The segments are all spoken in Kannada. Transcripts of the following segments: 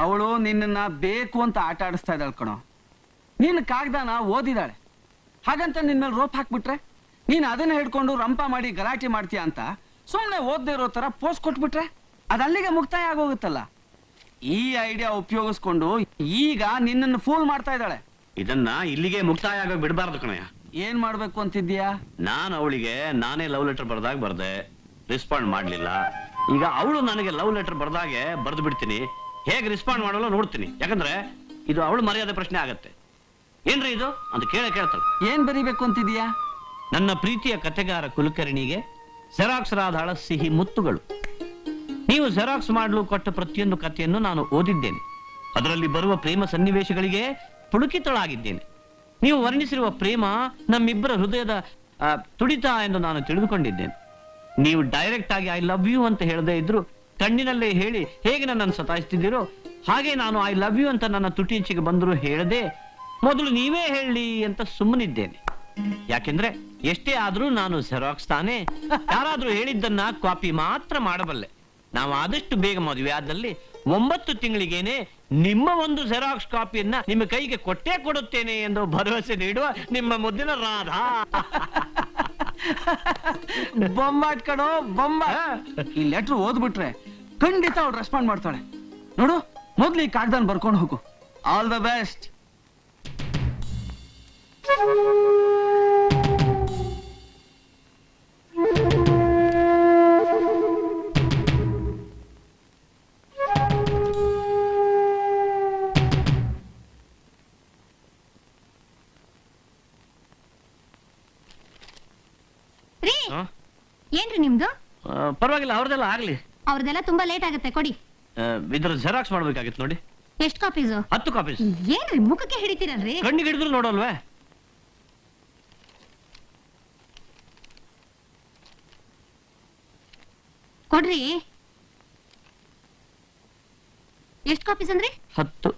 ಅವಳು ನಿನ್ನನ್ನ ಬೇಕು ಅಂತ ಆಟ ಆಡಿಸ್ತಾ ಇದ್ದಾಳೆ ಕಣೋ. ನಿನ್ನ ಕಾಗ್ದಾನ ಓದಿದಾಳೆ. ಹಾಗಂತ ನಿನ್ನ ಮೇಲೆ ರೋಪ್ ಹಾಕ್ಬಿಟ್ರೆ? ನೀನು ಅದನ್ನ ಹಿಡ್ಕೊಂಡು ರಂಪ ಮಾಡಿ ಗಲಾಟೆ ಮಾಡ್ತೀಯ ಅಂತ ಸುಮ್ಮನೆ ಓದ್ದೇ ಇರೋ ತರ ಪೋಸ್ಟ್ ಕೊಟ್ಬಿಟ್ರೆ? ಅದಲ್ಲಿಗೆ ಮುಕ್ತಾಯ ಆಗೋಗುತ್ತಲ್ಲ. ಈ ಐಡಿಯಾ ಉಪಯೋಗಿಸ್ಕೊಂಡು ಈಗ ನಿನ್ನನ್ನು ಫೂಲ್ ಮಾಡ್ತಾ ಇದ್ದಾಳೆ. ಇದನ್ನ ಇಲ್ಲಿಗೆ ಮುಕ್ತಾಯ ಆಗ ಬಿಡಬಾರ್ದು ಕಣಯ್ಯ. ಏನ್ ಮಾಡ್ಬೇಕು ಅಂತಿದ್ಯಾ ನಾನು ಅವಳಿಗೆ ನಾನೇ ಲವ್ ಲೆಟರ್ ಬರ್ದಾಗ ಬರ್ದೆ. ರೆಸ್ಪಾಂಡ್ ಮಾಡ್ಲಿಲ್ಲ. ಈಗ ಅವಳು ನನಗೆ ಲವ್ ಲೆಟರ್ ಬರ್ದಾಗೆ ಬರ್ದು ಬಿಡ್ತೀನಿ ಹೇಗೆ ರೆಸ್ಪಾಂಡ್ ಮಾಡಲ್ಲ ನೋಡ್ತೀನಿ. ಯಾಕಂದ್ರೆ ಇದು ಅವಳು ಮರ್ಯಾದೆ ಪ್ರಶ್ನೆ ಆಗತ್ತೆ. ಏನ್ರಿ ಇದು? ಅಂತ ಕೇಳ ಕೇಳ್ತಾಳೆ. ಏನ್ ಬರಿಬೇಕು ಅಂತಿದೀಯಾ ನನ್ನ ಪ್ರೀತಿಯ ಕಥೆಗಾರ ಕುಲಕರ್ಣಿಗೆ ಜೆರಾಕ್ಸ್ ರಾಧಾಳ ಸಿಹಿ ಮುತ್ತುಗಳು. ನೀವು ಜೆರಾಕ್ಸ್ ಮಾಡಲು ಕೊಟ್ಟ ಪ್ರತಿಯೊಂದು ಕಥೆಯನ್ನು ನಾನು ಓದಿದ್ದೇನೆ. ಅದರಲ್ಲಿ ಬರುವ ಪ್ರೇಮ ಸನ್ನಿವೇಶಗಳಿಗೆ ಪುಳುಕಿತಳಾಗಿದ್ದೇನೆ. ನೀವು ವರ್ಣಿಸಿರುವ ಪ್ರೇಮ ನಮ್ಮಿಬ್ಬರ ಹೃದಯದ ತುಡಿತ ಎಂದು ನಾನು ತಿಳಿದುಕೊಂಡಿದ್ದೇನೆ. ನೀವು ಡೈರೆಕ್ಟ್ ಆಗಿ ಐ ಲವ್ ಯು ಅಂತ ಹೇಳದೇ ಇದ್ರು ಕಣ್ಣಿನಲ್ಲೇ ಹೇಳಿ ಹೇಗೆ ನನ್ನನ್ನು ಸತಾಯಿಸ್ತಿದ್ದೀರೋ ಹಾಗೆ ನಾನು ಐ ಲವ್ ಯು ಅಂತ ನನ್ನ ತುಟಿಂಚಿಗೆ ಬಂದರೂ ಹೇಳದೆ ಮೊದಲು ನೀವೇ ಹೇಳಿ ಅಂತ ಸುಮ್ಮನಿದ್ದೇನೆ. ಯಾಕೆಂದ್ರೆ ಎಷ್ಟೇ ಆದ್ರೂ ನಾನು ಸೆರಾಕ್ಸ್ ತಾನೆ. ಯಾರಾದ್ರೂ ಹೇಳಿದ್ದನ್ನ ಕಾಪಿ ಮಾತ್ರ ಮಾಡಬಲ್ಲೆ. ನಾವು ಆದಷ್ಟು ಬೇಗ ಮದುವೆ ಆದಲ್ಲಿ ಒಂಬತ್ತು ತಿಂಗಳಿಗೇನೆ ನಿಮ್ಮ ಒಂದು ಸೆರಾಕ್ಸ್ ಕಾಪಿಯನ್ನ ನಿಮ್ಮ ಕೈಗೆ ಕೊಟ್ಟೇ ಕೊಡುತ್ತೇನೆ ಎಂದು ಭರವಸೆ ನೀಡುವ ನಿಮ್ಮ ಮುದ್ದಿನ ರಾಧಾ. ಬೊಂಬಾಟ್ ಕಣೋ ಬೊಂಬ ಈ ಲೆಟರ್ ಓದ್ಬಿಟ್ರೆ ಖಂಡಿತ ಅವ್ರು ರೆಸ್ಪಾಂಡ್ ಮಾಡ್ತಾಳೆ. ನೋಡು ಮೊದ್ಲು ಈ ಕಾಗ್ದಾನ ಬರ್ಕೊಂಡು ಹೋಗು. ಆಲ್ ದ ಬೆಸ್ಟ್ ಏನ್ರಿ ನಿಮ್ದು? ಆ, ಪರವಾಗಿಲ್ಲ ಅವ್ರದೆಲ್ಲ ಆಗ್ಲಿ. ಅವ್ರದೆಲ್ಲ ತುಂಬಾ ಲೇಟ್ ಆಗುತ್ತೆ ಕೊಡಿ. ಆ, ಇದ್ರ ಜೆರಾಕ್ಸ್ ಮಾಡ್ಬೇಕಾಗಿತ್ತು ನೋಡಿ. ಎಷ್ಟು ಕಾಪೀಸ್ ಹತ್ತು ಕಾಪೀಸ್ ಏನ್ರಿ ಮುಖಕ್ಕೆ ಹಿಡಿತೀರಲ್ರಿ? ಕಣ್ಣಿಗೆ ಹಿಡಿದ್ರು ನೋಡಲ್ವೇ? ಕೊಡ್ರಿ. ಎಷ್ಟ್ ಕಾಪೀಸ್ ಅಂದ್ರಿ? ಹತ್ತು.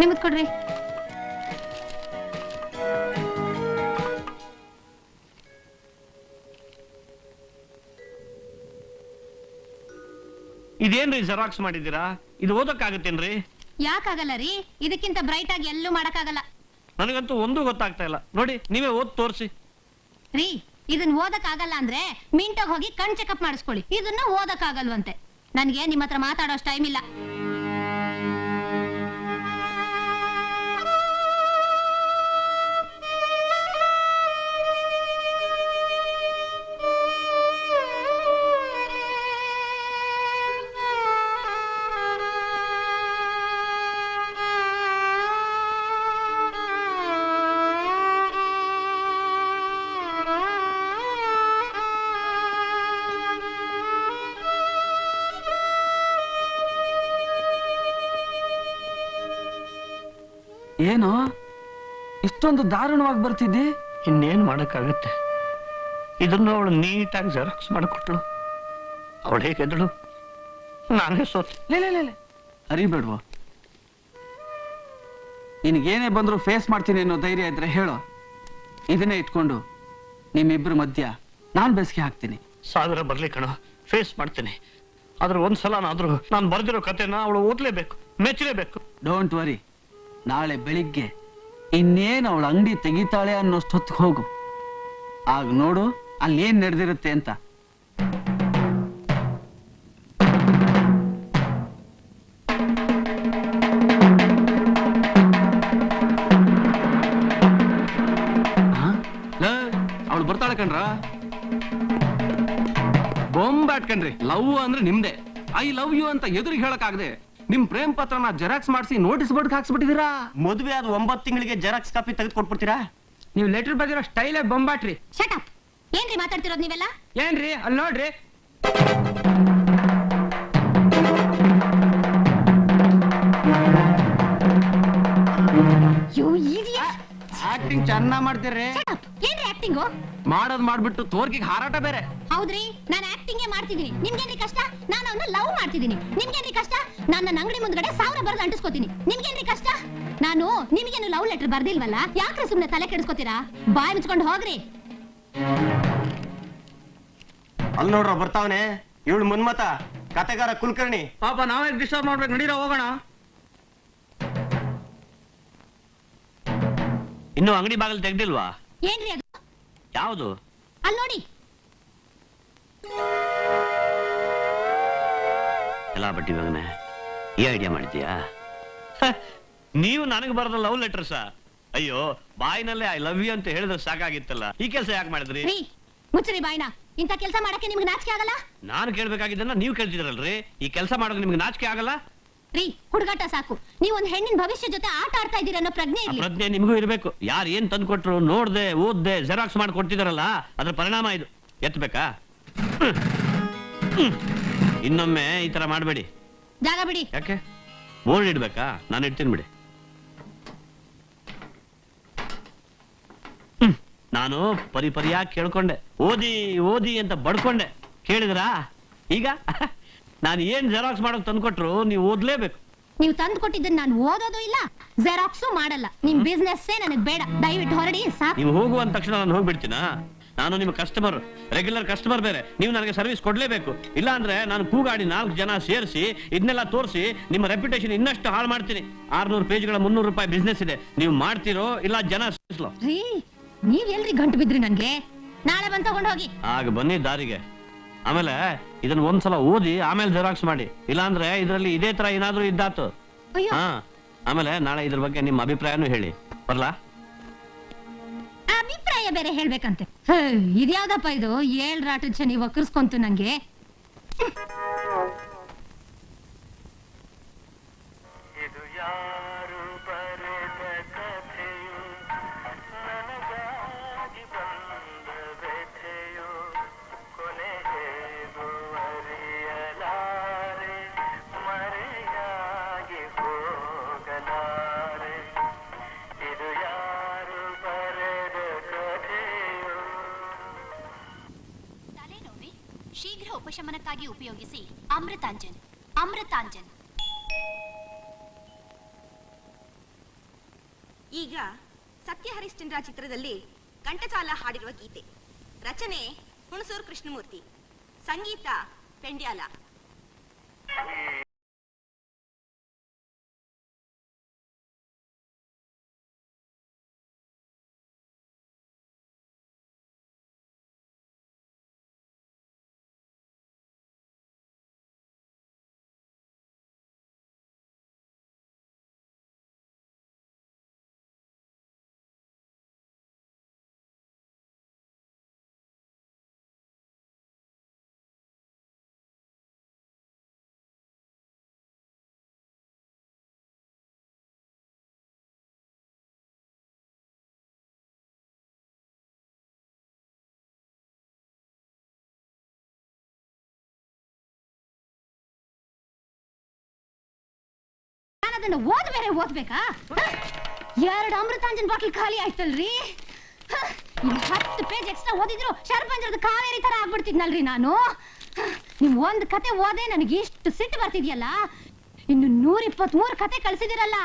ನಿಮ್ಮದ್ ಕೊಡ್ರಿ. ಇದೇನ್ರಿ ಜೆರಾಕ್ಸ್ ಮಾಡಿದ್ದೀರಾ? ಇದು ಓದಕ್ಕಾಗತ್ತೇನ್ರಿ? ಯಾಕಾಗಲ್ಲ ರೀ ಇದಕ್ಕಿಂತ ಬ್ರೈಟ್ ಆಗಿ ಎಲ್ಲೂ ಮಾಡಕ್ಕಾಗಲ್ಲ. ನನಗಂತೂ ಒಂದೂ ಗೊತ್ತಾಗ್ತಾ ಇಲ್ಲ. ನೋಡಿ ನೀವೇ ಓದ್ ತೋರಿಸಿ. ರೀ ಇದನ್ನ ಓದಕ್ ಆಗಲ್ಲ ಅಂದ್ರೆ ಮಿಂಟಾಗ್ ಹೋಗಿ ಕಣ್ ಚೆಕಪ್ ಮಾಡಿಸ್ಕೊಳ್ಳಿ. ಇದನ್ನ ಓದಕ್ ಆಗಲ್ವಂತೆ ನನ್ಗೆ ನಿಮ್ಮ ಹತ್ರ ಮಾತಾಡೋಷ್ಟು ಟೈಮ್ ಇಲ್ಲ. ಏನು? ಇಷ್ಟೊಂದು ದಾರುಣವಾಗಿ ಬರ್ತಿದ್ದಿ? ಇನ್ನೇನ್ ಮಾಡಕ್ಕಾಗತ್ತೆ? ಇದನ್ನು ಅವಳು ನೀಟಾಗಿ ಜೆರಾಕ್ಸ್ ಮಾಡಿಕೊಟ್ಳು. ಅವಳು ಹೇಗೆದಳು ನಾನೇ ಸೋತೆ ಲೇ ಲೇ ಲೇ ಲೇ. ಅರಿಬೇಡ್ವೋ? ನಿನಗೇನೇ ಬಂದರೂ ಫೇಸ್ ಮಾಡ್ತೀನಿ ಅನ್ನೋ ಧೈರ್ಯ ಇದ್ರೆ ಹೇಳು. ಇದನ್ನೇ ಇಟ್ಕೊಂಡು ನಿಮ್ಮಿಬ್ಬರ ಮಧ್ಯ ನಾನು ಬೆಸ್ಗೆ ಹಾಕ್ತೀನಿ. ಸಾವಿರ ಬರಲಿ ಕಣ ಫೇಸ್ ಮಾಡ್ತೀನಿ. ಆದ್ರೆ ಒಂದ್ಸಲನಾದ್ರೂ ನಾನು ಬರೆದಿರೋ ಕತೆನ ಅವಳು ಓದ್ಲೇಬೇಕು ಮೆಚ್ಚಲೇಬೇಕು. ಡೋಂಟ್ ವರಿ ನಾಳೆ ಬೆಳಿಗ್ಗೆ ಇನ್ನೇನು ಅವಳ ಅಂಗಡಿ ತೆಗಿತಾಳೆ ಅನ್ನೋಷ್ಟೊತ್ತಿಗೆ ಹೋಗು. ಆಗ ನೋಡು ಅಲ್ಲಿ ಏನ್ ನಡೆದಿರುತ್ತೆ ಅಂತ. ಅವಳು ಬರ್ತಾಳೆ ಕಣ್ರ? ಬೊಂಬಾಟ್ ಕಣ್ರಿ. ಲವ್ ಅಂದ್ರೆ ನಿಮ್ದೆ. ಐ ಲವ್ ಯು ಅಂತ ಎದುರಿಗೆ ಹೇಳಕ್ಕಾಗದೆ. ನಿಮ್ ಪ್ರೇಮ್ ಪತ್ರನ ಜೆರಾಕ್ಸ್ ಮಾಡಿಸಿ ನೋಟಿಸ್ ಬೋರ್ಡ್ ಹಾಕ್ಸ್ಬಿಟ್ಟಿದೀರಾ ಮದುವೆ ಆದ ಒಂಬತ್ತು ತಿಂಗಳಿಗೆ ಜೆರಾಕ್ಸ್ ಕಾಪಿ ತೆಗೆದು ಕೊಟ್ಬಿಡ್ತೀರಾ ನೀವು ಲೆಟರ್ ಬರ್ದಿರೋ ಸ್ಟೈಲೇ ಬೊಂಬಾಟ್ರಿ. ಶಟ್ ಅಪ್ ಏನ್ರಿ ಮಾತಾಡ್ತಿರೋದು ನೀವೆಲ್ಲ? ಏನ್ರಿ? ಅಲ್ಲಿ ನೋಡ್ರಿ. ಯೋ ಇಡಿಯಟ್ ಆಕ್ಟಿಂಗ್ ಚೆನ್ನಾಗ್ ಮಾಡ್ತೀರಿ ಏನ್ರಿ ಆಕ್ಟಿಂಗು ಮಾಡೋದ್ ಮಾಡ್ಬಿಟ್ಟು ತೋರ್ಗಿಗೆ ಹಾರಾಟ ಬೇರೆ. ಹೌದ್ರಿ ನಾನು ಆಕ್ಟಿಂಗೇ ಮಾಡ್ತಿದ್ದೀನಿ. ನಿಮ್ಗೇನ್ರಿ ಕಷ್ಟ? ನಾನು ಅವನ್ನ ಲವ್ ಮಾಡ್ತಿದ್ದೀನಿ. ನಿಮ್ಗೇನ್ರಿ ಕಷ್ಟ? ನಾನು ನನ್ನ ಅಂಗಡಿ ಮುಂದ್ಗಡೆ ಸಾವಿರ ಬರೆದು ಅಂಟಿಸ್ಕೋತೀನಿ. ನಿಮ್ಗೇನ್ರಿ ಕಷ್ಟ? ನಾನು ನಿಮ್ಗೇನು ಲವ್ ಲೆಟರ್ ಬರ್ದಿಲ್ವಲ್ಲ? ಯಾಕ್ರೆ ಸುಮ್ನೆ ತಲೆ ಕೆಡಿಸ್ಕೋತೀರಾ? ಬಾಯ್ ಮುಚ್ಕೊಂಡು ಹೋಗ್ರಿ. ಅಲ್ಲಿ ನೋಡ್ರ ಬರ್ತಾವನೆ. ಇವಳು ಮುನ್ಮತ ಕತೆಗಾರ ಕುಲಕರ್ಣಿ. ಪಾಪ ನಾವೇ ಡಿಸ್ಟರ್ಬ್ ಮಾಡ್ಬೇಕು? ನಡೀರ ಹೋಗೋಣ. ಇನ್ನು ಅಂಗಡಿ ಬಾಗಿಲು ತೆಗ್ದಿಲ್ವಾ? ಏನ್ರಿ ಅದು? ಯಾವುದು? ಅಲ್ಲಿ ನೋಡಿ. ಎಲ್ಲ ಬಟ್ಟಿ ಮಗನೆ ಈ ಐಡಿಯಾ ಮಾಡಿದ್ಯಾ ಹ, ನೀವು ನನಗೆ ಬರೆದ ಲವ್ ಲೆಟರ್ಸ್ ಅಯ್ಯೋ ಬಾಯಿನಲ್ಲೇ ಐ ಲವ್ ಯು ಅಂತ ಹೇಳಿದ್ರೆ ಸಾಕಾಗಿತ್ತಲ್ಲ. ಈ ಕೆಲಸ ಯಾಕೆ ಮಾಡಿದ್ರಿ? ರೀ ಮುಚ್ಚರಿ ಬಾಯ್ನ. ಇಂಥ ಕೆಲಸ ಮಾಡಕ್ಕೆ ನಿಮ್ಗೆ ನಾಚಿಕೆ ಆಗಲ್ಲ? ನಾನು ಕೇಳ್ಬೇಕಾಗಿದ್ದನ್ನ ನೀವು ಕೇಳ್ತಿದ್ರಲ್ರಿ ಈ ಕೆಲಸ ಮಾಡೋದು ನಿಮ್ಗೆ ನಾಚಿಕೆ ಆಗಲ್ಲ? ರೀ ಹುಡುಗಾಟ ಸಾಕು. ನೀವು ಒಂದು ಹೆಣ್ಣಿನ ಭವಿಷ್ಯ ಜೊತೆ ಆಟ ಆಡ್ತಾ ಇದ್ದೀರ ಅನ್ನೋ ಪ್ರಜ್ಞೆ ಆ ಇರ್ಲಿ. ಪ್ರಜ್ಞೆ ನಿಮಗೂ ಇರಬೇಕು. ಯಾರು ಏನ್ ತಂದು ಕೊಟ್ರು ನೋಡ್ದೆ ಓದ್ದೆ ಜೆರಾಕ್ಸ್ ಮಾಡಿ ಕೊಡ್ತಿದಾರಲ್ಲ ಅದ್ರ ಪರಿಣಾಮ ಇದು. ಎತ್ತಬೇಕಾ ಹ್ಮ್. ಹ್ಮ್. ಇನ್ನೊಮ್ಮೆ ಈ ತರ ಮಾಡಬೇಡಿ. ಜಾಗ ಬಿಡಿ. ಯಾಕೆ? ಬೋರ್ಡ್ ಇಡ್ಬೇಕಾ? ನಾನು ಇಡ್ತೀನಿ ಬಿಡಿ. ಹ್ಮ್. ನಾನು ಪರಿ ಪರಿಯಾಗಿ ಕೇಳ್ಕೊಂಡೆ. ಓದಿ ಓದಿ ಅಂತ ಬಡ್ಕೊಂಡೆ. ಕೇಳಿದ್ರಾ? ಈಗ? ನಾನು ಏನ್ ಜೆರಾಕ್ಸ್ ಮಾಡೋಕ್ ತಂದ್ಕೊಟ್ರು ನೀವು ಓದ್ಲೇಬೇಕು. ನೀವು ತಂದು ಕೊಟ್ಟಿದ್ದನ್ನ ನಾನು ಓದೋದು ಇಲ್ಲ ಜೆರಾಕ್ಸು ಮಾಡಲ್ಲ. ನಿಮ್ ಬಿಸ್ನೆಸ್ ನನಗೆ ಬೇಡ. ದಯವಿಟ್ಟು ಹೊರಡಿ ಸಾಕು. ನೀವು ಹೋಗುವ ಅಂದ ತಕ್ಷಣ ನಾನು ಹೋಗ್ಬಿಡ್ತೀನಾ? ನಾನು ನಿಮ್ಮ ಕಸ್ಟಮರ್ ರೆಗ್ಯುಲರ್ ಕಸ್ಟಮರ್ ಬೇರೆ. ನೀವು ನನಗೆ ಸರ್ವಿಸ್ ಕೊಡ್ಲೇಬೇಕು. ಇಲ್ಲ ಅಂದ್ರೆ ನಾನು ಕೂಗಾಡಿ ನಾಲ್ಕು ಜನ ಸೇರಿಸಿ ಇದನ್ನೆಲ್ಲ ತೋರಿಸಿ ನಿಮ್ಮ ರೆಪ್ಯುಟೇಷನ್ ಇನ್ನಷ್ಟು ಹಾಳು ಮಾಡ್ತೀನಿ. ಆರ್ನೂರು ಪೇಜ್ಗಳ ಮುನ್ನೂರು ರೂಪಾಯಿ ಬಿಸ್ನೆಸ್ ಇದೆ. ನೀವು ಮಾಡ್ತಿರೋ ಇಲ್ಲ ಜನ ಸೇರಿಸ್ಲೋ? ರೀ ನೀವ್ ಎಲ್ರಿ ಗಂಟು ಬಿದ್ರಿ ನನ್ಗೆ ನಾಳೆ ಬಂದ್ ತಗೊಂಡ್ ಹೋಗಿ. ಆಗ ಬನ್ನಿ ದಾರಿಗೆ. ಆಮೇಲೆ ಇದನ್ನ ಒಂದ್ಸಲ ಓದಿ ಆಮೇಲೆ ಜೆರಾಕ್ಸ್ ಮಾಡಿ. ಇಲ್ಲಾಂದ್ರೆ ಇದರಲ್ಲಿ ಇದೇ ತರ ಏನಾದ್ರೂ ಇದ್ದಾತು. ಅಯ್ಯೋ. ಹಾ. ಆಮೇಲೆ ನಾಳೆ ಇದ್ರ ಬಗ್ಗೆ ನಿಮ್ಮ ಅಭಿಪ್ರಾಯನೂ ಹೇಳಿ. ಬರ್ಲಾ? ಅಭಿಪ್ರಾಯ ಬೇರೆ ಹೇಳ್ಬೇಕಂತೆ. ಹೇ, ಇದ್ಯಾವ್ದಪ್ಪ ಇದು? ಏಳ್ ರಾಟು ಚನಿ ಒಕ್ಕರ್ಸ್ಕೊಂತು ನಂಗೆ. ಉಪಶಮನಕ್ಕಾಗಿ ಉಪಯೋಗಿಸಿ ಅಮೃತಾಂಜನ್ ಅಮೃತಾಂಜನ್. ಈಗ ಸತ್ಯ ಹರಿಶ್ಚಂದ್ರ ಚಿತ್ರದಲ್ಲಿ ಕಂಠಚಾಲ ಹಾಡಿರುವ ಗೀತೆ. ರಚನೆ ಹುಣಸೂರು ಕೃಷ್ಣಮೂರ್ತಿ, ಸಂಗೀತ ಪೆಂಡ್ಯಾಲ. ನಾನು ಅದನ್ನ ಓದ್ ಬೇರೆ ಓದ್ಬೇಕಾ? ಎರಡು ಅಮೃತಾಂಜನ್ ಬಾಟ್ಲ್ ಖಾಲಿ ಆಯ್ತಲ್ರಿ? ಇನ್ನು ಹತ್ತು ಪೇಜ್ ಎಕ್ಸ್ಟ್ರಾ ಓದಿದ್ರು ಶರಪಂಜರದ ಕಾವೇರಿ ತರ ಆಗ್ಬಿಡ್ತಿದ್ನಲ್ರಿ ನಾನು. ನೀವು ಒಂದ್ ಕತೆ ಓದೆ ನನಗೆ ಇಷ್ಟು ಸಿಟ್ಟು ಬರ್ತಿದ್ಯಲ್ಲ? ಇನ್ನು ನೂರ ಇಪ್ಪತ್ಮೂರು ಕತೆ ಕಳ್ಸಿದಿರಲ್ಲ?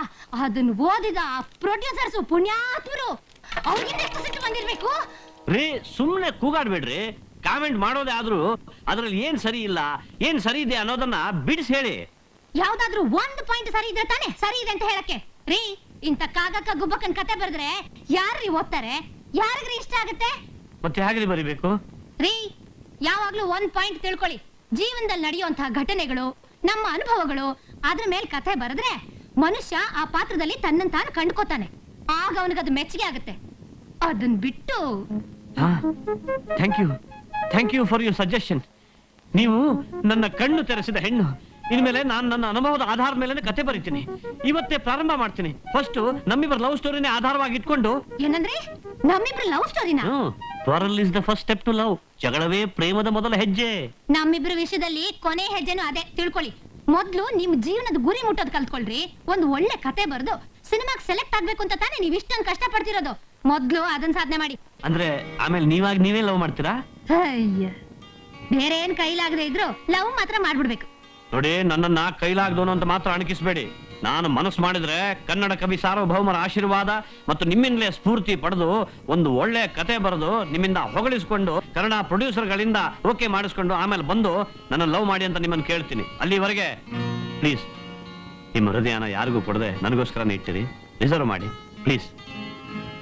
ಅದನ್ನ ಓದಿದ ಪ್ರೊಡ್ಯೂಸರ್ಸ್ ಪುಣ್ಯಾತ್ಮರು. ಅವ್ರಿಗಿಂತ ಸಿಟ್ಟು ಬಂದಿರ್ಬೇಕು? ರೀ, ಸುಮ್ನೆ ಕೂಗಾಡ್ಬೇಡ್ರಿ. ಕಾಮೆಂಟ್ ಮಾಡೋದೇ ಆದ್ರೂ ಅದ್ರಲ್ಲಿ ಏನ್ ಸರಿ ಇಲ್ಲ, ಏನ್ ಸರಿ ಇದೆ ಅನ್ನೋದನ್ನ ಬಿಡಿಸಿ ಹೇಳಿ. ಯಾವ್ದಾದ್ರೂ ಒಂದ್ ಪಾಯಿಂಟ್ ಸರಿ ಇದ್ರೆ ತಾನೆ ಸರಿ ಇದೆ ಅಂತ ಹೇಳಕ್ಕೆ. ರೀ ಇಂತ ಕಾಗಕ್ಕ ಗುಬ್ಬಕ್ಕನ್ ಕತೆ ಬರೆದ್ರೆ ಯಾರ್ರಿ ಓದ್ತಾರೆ? ಯಾರಿಗ್ರಿ ಇಷ್ಟ ಆಗುತ್ತೆ? ಮತ್ತೆ ಹೇಗೆ ಬರಿಬೇಕು? ರೀ ಯಾವಾಗ್ಲೂ ಒಂದ್ ಪಾಯಿಂಟ್ ತಿಳ್ಕೊಳ್ಳಿ. ಜೀವನದಲ್ಲಿ ನಡೆಯುವಂತಹ ಘಟನೆಗಳು ನಮ್ಮ ಅನುಭವಗಳು ಅದ್ರ ಮೇಲೆ ಕಥೆ ಬರೆದ್ರೆ ಮನುಷ್ಯ ಆ ಪಾತ್ರದಲ್ಲಿ ತನ್ನನ್ ತಾನು ಕಂಡ್ಕೋತಾನೆ. ಆಗ ಅದು ಮೆಚ್ಚುಗೆ ಆಗುತ್ತೆ. ಅದನ್ ಬಿಟ್ಟು thank you thank you for your suggestion ನೀವು ನನ್ನ ಕಣ್ಣು ತೆರೆಸಿದ ಹೆಣ್ಣು. ಇನ್ಮೇಲೆ ನಾನು ನನ್ನ ಅನುಭವದ ಆಧಾರದ ಮೇಲೆ ಕತೆ ಬರೀತೀನಿ. ಇವತ್ತೇ ಪ್ರಾರಂಭ ಮಾಡ್ತೀನಿ. ಫಸ್ಟ್ ನಮ್ಮಿಬ್ಬರ ಲವ್ ಸ್ಟೋರಿನೇ ಆಧಾರವಾಗಿ ಇಟ್ಕೊಂಡು ಏನಂದ್ರೆ? ನಮ್ಮಿಬ್ರು love ಸ್ಟೋರಿನ quarrel is the first step to love ಜಗಳವೇ ಪ್ರೇಮದ ಮೊದಲ ಹೆಜ್ಜೆ. ನಮ್ಮಿಬ್ರ ವಿಷಯದಲ್ಲಿ ಕೊನೆ ಹೆಜ್ಜೆನೂ ಅದೇ. ತಿಳ್ಕೊಳ್ಳಿ. ಮೊದ್ಲು ನಿಮ್ ಜೀವನದ ಗುರಿ ಮುಟ್ಟೋದ್ ಕಲ್ತ್ಕೊಳ್ರಿ. ಒಂದ್ ಒಳ್ಳೆ ಕತೆ ಬರ್ದು ಸಿನಿಮಾಗ್ ಸೆಲೆಕ್ಟ್ ಆಗ್ಬೇಕು ಅಂತ ತಾನೇ ನೀವ್ ಇಷ್ಟೊಂದು ಕಷ್ಟ ಪಡ್ತಿರೋದು ಮೊದ್ಲು ಅದನ್ನ ಸಾಧನೆ ಮಾಡಿ. ಅಂದ್ರೆ ಆಮೇಲೆ ನೀವಾಗ ನೀವೇ ಲವ್ ಮಾಡ್ತೀರಾ? ಅಯ್ಯ. ಬೇರೆ ಏನ್ ಕೈಲಾಗದೆ ಇದ್ರು ಲವ್ ಮಾತ್ರ ಮಾಡ್ಬಿಡ್ಬೇಕು. ನೋಡಿ, ನನ್ನನ್ನ ಕೈಲಾಗ್ದೋನು ಅಂತ ಮಾತ್ರ ಅಣಕಿಸ್ಬೇಡಿ. ನಾನು ಮನಸ್ಸು ಮಾಡಿದ್ರೆ ಕನ್ನಡ ಕವಿ ಸಾರ್ವಭೌಮರ ಆಶೀರ್ವಾದ ಮತ್ತು ನಿಮ್ಮಿಂದಲೇ ಸ್ಫೂರ್ತಿ ಪಡೆದು ಒಂದು ಒಳ್ಳೆ ಕತೆ ಬರೆದು ನಿಮ್ಮಿಂದ ಹೊಗಳಿಸ್ಕೊಂಡು ಕನ್ನಡ ಪ್ರೊಡ್ಯೂಸರ್ಗಳಿಂದ ಓಕೆ ಮಾಡಿಸ್ಕೊಂಡು ಆಮೇಲೆ ಬಂದು ನನ್ನ ಲವ್ ಮಾಡಿ ಅಂತ ನಿಮ್ಮನ್ನು ಕೇಳ್ತೀನಿ. ಅಲ್ಲಿವರೆಗೆ ಪ್ಲೀಸ್, ನಿಮ್ಮ ಹೃದಯನ ಯಾರಿಗೂ ಕೊಡದೆ ನನಗೋಸ್ಕರನೇ ಇಟ್ಟಿರಿ. ರಿಸರ್ವ್ ಮಾಡಿ, ಪ್ಲೀಸ್.